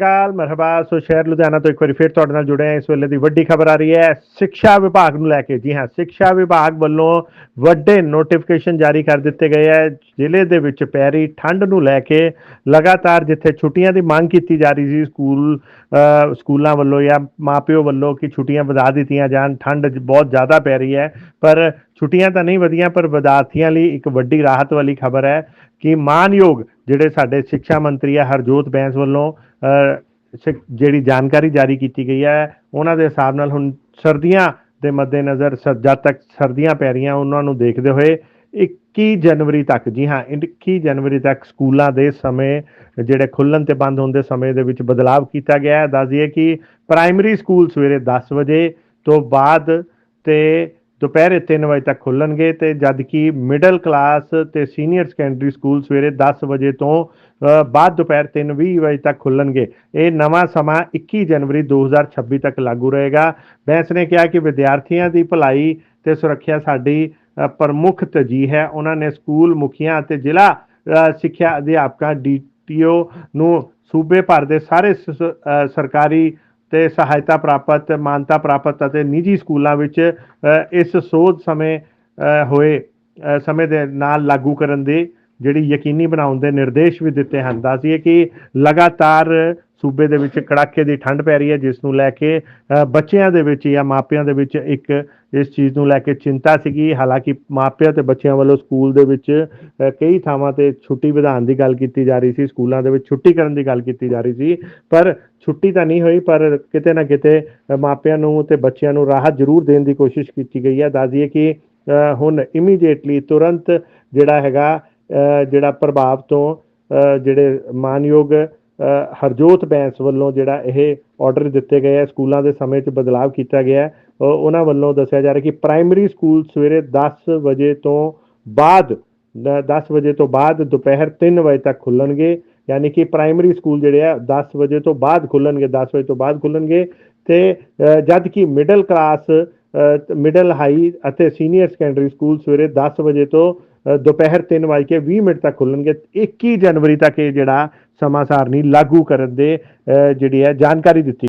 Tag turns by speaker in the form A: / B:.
A: ਕਾਲ ਮਰਹਬਾ। ਸੋ ਸ਼ਹਿਰ ਲੁਧਿਆਣਾ ਤੋਂ ਇੱਕ ਵਾਰੀ ਫਿਰ ਤੁਹਾਡੇ ਨਾਲ ਜੁੜੇ ਹਾਂ। ਇਸ ਵੇਲੇ ਦੀ ਵੱਡੀ ਖਬਰ ਆ ਰਹੀ ਹੈ ਸਿੱਖਿਆ ਵਿਭਾਗ ਨੂੰ ਲੈ ਕੇ। ਜੀ ਹਾਂ ਸਿੱਖਿਆ ਵਿਭਾਗ ਵੱਲੋਂ ਵੱਡੇ ਨੋਟੀਫਿਕੇਸ਼ਨ ਜਾਰੀ ਕਰ ਦਿੱਤੇ ਗਏ ਹੈ। ਜ਼ਿਲ੍ਹੇ ਦੇ ਵਿੱਚ ਪੈ ਰਹੀ ਠੰਡ ਨੂੰ ਲੈ ਕੇ ਲਗਾਤਾਰ ਜਿੱਥੇ ਛੁੱਟੀਆਂ ਦੀ ਮੰਗ ਕੀਤੀ ਜਾ ਰਹੀ ਸੀ ਸਕੂਲ ਅ, ਸਕੂਲਾਂ ਵੱਲੋਂ ਜਾਂ ਮਾਪਿਓ ਵੱਲੋਂ ਕਿ ਛੁੱਟੀਆਂ ਵਧਾ ਦਿੱਤੀਆਂ ਜਾਣ ਠੰਡ ਬਹੁਤ ਜ਼ਿਆਦਾ ਪੈ ਰਹੀ ਹੈ। ਪਰ ਛੁੱਟੀਆਂ ਤਾਂ ਨਹੀਂ ਵਧੀਆਂ ਪਰ ਵਿਦਿਆਰਥੀਆਂ ਲਈ ਇੱਕ ਵੱਡੀ ਰਾਹਤ ਵਾਲੀ ਖਬਰ ਹੈ ਕਿ ਮਾਨਯੋਗ ਜਿਹੜੇ ਸਾਡੇ ਸਿੱਖਿਆ ਮੰਤਰੀ ਹੈ ਹਰਜੋਤ ਬੈਂਸ ਵੱਲੋਂ ਅ, ਜਿਹੜੀ ਜਾਣਕਾਰੀ ਜਾਰੀ ਕੀਤੀ ਗਈ ਹੈ ਉਹਨਾਂ ਦੇ ਹਿਸਾਬ ਨਾਲ ਹੁਣ ਸਰਦੀਆਂ ਦੇ ਮੱਦੇਨਜ਼ਰ ਸ- ਜਦ ਤੱਕ ਸਰਦੀਆਂ ਪੈ ਰਹੀਆਂ ਉਹਨਾਂ ਨੂੰ ਦੇਖਦੇ ਹੋਏ 21 ਜਨਵਰੀ ਤੱਕ ਜੀ ਹਾਂ 21 ਜਨਵਰੀ ਤੱਕ ਸਕੂਲਾਂ ਦੇ ਸਮੇਂ ਜਿਹੜੇ ਖੁੱਲਣ ਤੇ ਬੰਦ ਹੋਣ ਦੇ ਸਮੇਂ ਦੇ ਵਿੱਚ ਬਦਲਾਵ ਕੀਤਾ ਗਿਆ ਹੈ। ਦੱਸ ਦਈਏ ਕਿ ਪ੍ਰਾਇਮਰੀ ਸਕੂਲ ਸਵੇਰੇ 10 ਵਜੇ ਤੋਂ ਬਾਅਦ ਤੇ ਦੁਪਹਿਰੇ 3 ਵਜੇ ਤੱਕ ਖੁੱਲਣਗੇ ਤੇ ਜਦਕਿ ਮਿਡਲ ਕਲਾਸ ਤੇ ਸੀਨੀਅਰ ਸੈਕੰਡਰੀ ਸਕੂਲ ਸਵੇਰੇ 10 ਵਜੇ ਤੋਂ ਬਾਅਦ ਦੁਪਹਿਰ 3:20 ਵਜੇ ਤੱਕ ਖੁੱਲਣਗੇ। ਇਹ ਨਵਾਂ ਸਮਾਂ 21 ਜਨਵਰੀ 2026 ਤੱਕ ਲਾਗੂ ਰਹੇਗਾ। ਬੈਂਸ ਨੇ ਕਿਹਾ ਕਿ ਵਿਦਿਆਰਥੀਆਂ ਦੀ ਭਲਾਈ ਤੇ ਸੁਰੱਖਿਆ ਸਾਡੀ ਪ੍ਰਮੁੱਖ ਤਰਜੀਹ ਹੈ। ਉਹਨਾਂ ਨੇ ਸਕੂਲ ਮੁਖੀਆਂ ਅਤੇ ਜ਼ਿਲ੍ਹਾ ਸਿੱਖਿਆ ਅਧਿਆਪਕਾਂ ਡੀਟੀਓ ਨੂੰ ਸੂਬੇ ਭਰ ਦੇ ਸਾਰੇ ਸ- ਸਰਕਾਰੀ ਤੇ ਸਹਾਇਤਾ ਪ੍ਰਾਪਤ ਮਾਨਤਾ ਪ੍ਰਾਪਤ ਅਤੇ ਨਿੱਜੀ ਸਕੂਲਾਂ ਵਿੱਚ ਅ, ਇਸ ਸੋਧ ਸਮੇਂ ਅ, ਹੋਏ ਸਮੇਂ ਦੇ ਨਾਲ ਲਾਗੂ ਕਰਨ ਦੀ ਜਿਹੜੀ ਯਕੀਨੀ ਬਣਾਉਣ ਦੇ ਨਿਰਦੇਸ਼ ਵੀ ਦਿੱਤੇ ਹਨ। ਦੱਸੀਏ ਕਿ ਲਗਾਤਾਰ ਸੂਬੇ ਦੇ ਵਿੱਚ ਕੜਾਕੇ ਦੀ ਠੰਡ ਪੈ ਰਹੀ ਹੈ, ਜਿਸ ਨੂੰ ਲੈ ਕੇ ਬੱਚਿਆਂ ਦੇ ਵਿੱਚ ਜਾਂ ਮਾਪਿਆਂ ਦੇ ਵਿੱਚ ਇੱਕ ਇਸ ਚੀਜ਼ ਨੂੰ ਲੈ ਕੇ ਚਿੰਤਾ ਸੀਗੀ। ਹਾਲਾਂਕਿ ਮਾਪਿਆਂ ਤੇ ਬੱਚਿਆਂ ਵੱਲੋਂ ਸਕੂਲ ਦੇ ਵਿੱਚ ਕਈ ਥਾਵਾਂ ਤੇ ਛੁੱਟੀ ਵਿਧਾਨ ਦੀ ਗੱਲ ਕੀਤੀ ਜਾ ਰਹੀ ਸੀ, ਸਕੂਲਾਂ ਦੇ ਵਿੱਚ ਛੁੱਟੀ ਕਰਨ ਦੀ ਗੱਲ ਕੀਤੀ ਜਾ ਰਹੀ ਸੀ। ਪਰ ਛੁੱਟੀ ਤਾਂ ਨਹੀਂ ਹੋਈ, ਪਰ ਕਿਤੇ ਨਾ ਕਿਤੇ ਮਾਪਿਆਂ ਨੂੰ ਤੇ ਬੱਚਿਆਂ ਨੂੰ ਰਾਹਤ ਜ਼ਰੂਰ ਦੇਣ ਦੀ ਕੋਸ਼ਿਸ਼ ਕੀਤੀ ਗਈ ਹੈ। ਦੱਸਦੀਏ ਕਿ ਹੁਣ ਇਮੀਡੀਏਟਲੀ ਤੁਰੰਤ ਜਿਹੜਾ ਹੈਗਾ ਜਿਹੜਾ ਪ੍ਰਭਾਵ ਤੋਂ ਜਿਹੜੇ ਮਾਨਯੋਗ ਹਰਜੋਤ ਬੈਂਸ ਵੱਲੋਂ ਜਿਹੜਾ ਇਹ ਆਰਡਰ ਦਿੱਤੇ ਗਏ ਆ ਸਕੂਲਾਂ ਦੇ ਸਮੇਂ 'ਚ ਬਦਲਾਅ ਕੀਤਾ ਗਿਆ ਹੈ। ਉਹਨਾਂ ਵੱਲੋਂ ਦੱਸਿਆ ਜਾ ਰਿਹਾ ਕਿ ਪ੍ਰਾਇਮਰੀ ਸਕੂਲ ਸਵੇਰੇ 10 ਵਜੇ ਤੋਂ ਬਾਅਦ 10 ਵਜੇ ਤੋਂ ਬਾਅਦ ਦੁਪਹਿਰ 3 ਵਜੇ ਤੱਕ ਖੁੱਲਣਗੇ। ਯਾਨੀ ਕਿ ਪ੍ਰਾਇਮਰੀ ਸਕੂਲ ਜਿਹੜੇ ਆ 10 ਵਜੇ ਤੋਂ ਬਾਅਦ ਖੁੱਲਣਗੇ 10 ਵਜੇ ਤੋਂ ਬਾਅਦ ਖੁੱਲਣਗੇ। ਤੇ ਅ, ਜਦ ਕਿ ਮਿਡਲ ਕਲਾਸ ਮਿਡਲ ਹਾਈ ਅਤੇ ਸੀਨੀਅਰ ਸੈਕੰਡਰੀ ਸਕੂਲ ਸਵੇਰੇ 10 ਵਜੇ ਤੋਂ ਦੁਪਹਿਰ 3 ਵਜੇ ਕੇ 20 ਮਿੰਟ ਤੱਕ ਖੁੱਲਣਗੇ। 21 ਜਨਵਰੀ ਤੱਕ ਇਹ ਜਿਹੜਾ ਸਮਾਂ ਸਾਰਣੀ ਲਾਗੂ ਕਰਨ ਦੇ ਅ, ਜਿਹੜੀ ਹੈ ਜਾਣਕਾਰੀ ਦਿੱਤੀ